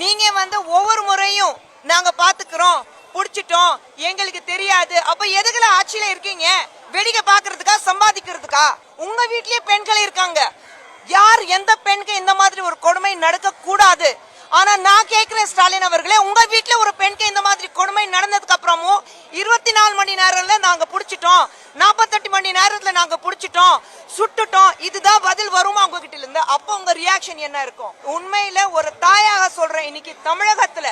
நீங்க வந்து ஒவ்வொரு முறையும் நாங்க பாத்துக்கிறோம் புடிச்சிட்டோம் எங்களுக்கு தெரியாது. அப்ப எதுக்குல ஆட்சியில இருக்கீங்க? வெடிக்க பாக்குறதுக்கா சம்பாதிக்கிறதுக்கா? உங்க வீட்லயே பெண்கள் இருக்காங்க. யார் எந்த பெண்க்கு இந்த மாதிரி ஒரு கொடுமை நடக்க கூடாது? ஆனா நான் கேட்கிறேன் ஸ்டாலின் அவர்களே உங்க வீட்டுல ஒரு பெண்க்கு இந்த மாதிரி கொடுமை நடந்ததுக்கு அப்புறமும் இருபத்தி நாலு மணி நேரம்ல நாங்க புடிச்சிட்டோம். நாற்பத்தெட்டு மணி நேரத்துல நாங்க புடிச்சிட்டோம். சுட்டுட்டோம் இதுதான் பதில் வருமா உங்ககிட்ட இருந்து அப்போ உங்க ரியாக்ஷன் என்ன இருக்கும்? உண்மையில ஒரு தாயாக சொல்றேன் இன்னைக்கு தமிழகத்துல.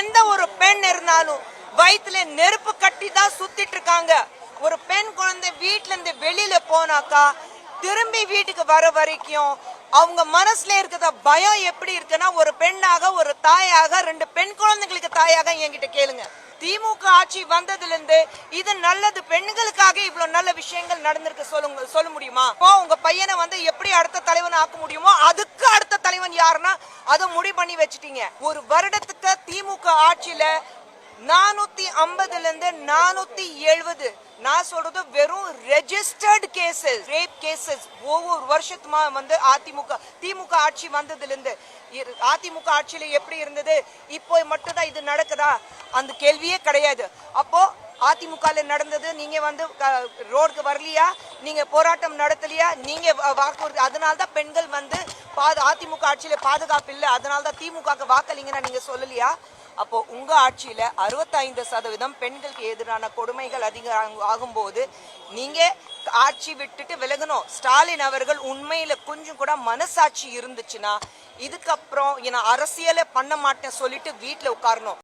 எந்த ஒரு பெண் இருந்தாலும் வயிற்றுல நெருப்பு கட்டி தான் சுத்திட்டு இருக்காங்க ஒரு பெண் குழந்தை வீட்டுல இருந்து வெளியில போனாக்கா திரும்பி வீட்டுக்கு வர வரைக்கும் அவங்க மனசுல இருக்கிற பயம் எப்படி இருக்குன்னா ஒரு பெண்ணாக ஒரு தாயாக ரெண்டு பெண் குழந்தைகளுக்கு தாயாக என்கிட்ட கேளுங்க. திமுக ஆட்சி வந்ததிலிருந்து இது நல்லது பெண்களுக்காக இவ்வளவு நல்ல விஷயங்கள் நடந்திருக்கு சொல்லுங்க சொல்ல முடியுமா? இப்போ உங்க பையனை வந்து எப்படி அடுத்த தலைவன் ஆக்க முடியுமோ அதுக்கு அடுத்த தலைவன் யாருன்னா அதை முடிவு பண்ணி வச்சுட்டீங்க. ஒரு வருடத்துக்கு திமுக ஆட்சியில நானூத்தி ஐம்பதுல இருந்து நானூத்தி எழுபது. நான் சொல்றது வெறும் ரெஜிஸ்டர்டு கேசஸ் ரேப் கேசஸ் ஒவ்வொரு வருஷத்துமா வந்து அதிமுக திமுக ஆட்சி வந்ததுல இருந்து அதிமுக ஆட்சியில எப்படி இருந்தது? இப்போ மட்டும்தான் இது நடக்குதா? அந்த கேள்வியே கிடையாது. அப்போ அதிமுகவில் நடந்தது நீங்க வந்து ரோடுக்கு வரலையா? நீங்க போராட்டம் நடத்தலையா? நீங்க வாக்குறுதி அதனால தான் பெண்கள் வந்து பாது அதிமுக ஆட்சியில பாதுகாப்பு இல்லை. அதனால தான் திமுக வாக்களிங்கன்னா நீங்க சொல்லலையா? அப்போ உங்க ஆட்சியில 65% சதவீதம் பெண்களுக்கு எதிரான கொடுமைகள் அதிகம் ஆகும்- ஆகும்போது நீங்க ஆட்சி விட்டுட்டு விலகணும். ஸ்டாலின் அவர்கள் உண்மையில கொஞ்சம் கூட மனசாட்சி இருந்துச்சுன்னா இதுக்கப்புறம் நான் அரசியலை பண்ண மாட்டேன் சொல்லிட்டு வீட்டுல உட்காரணும்.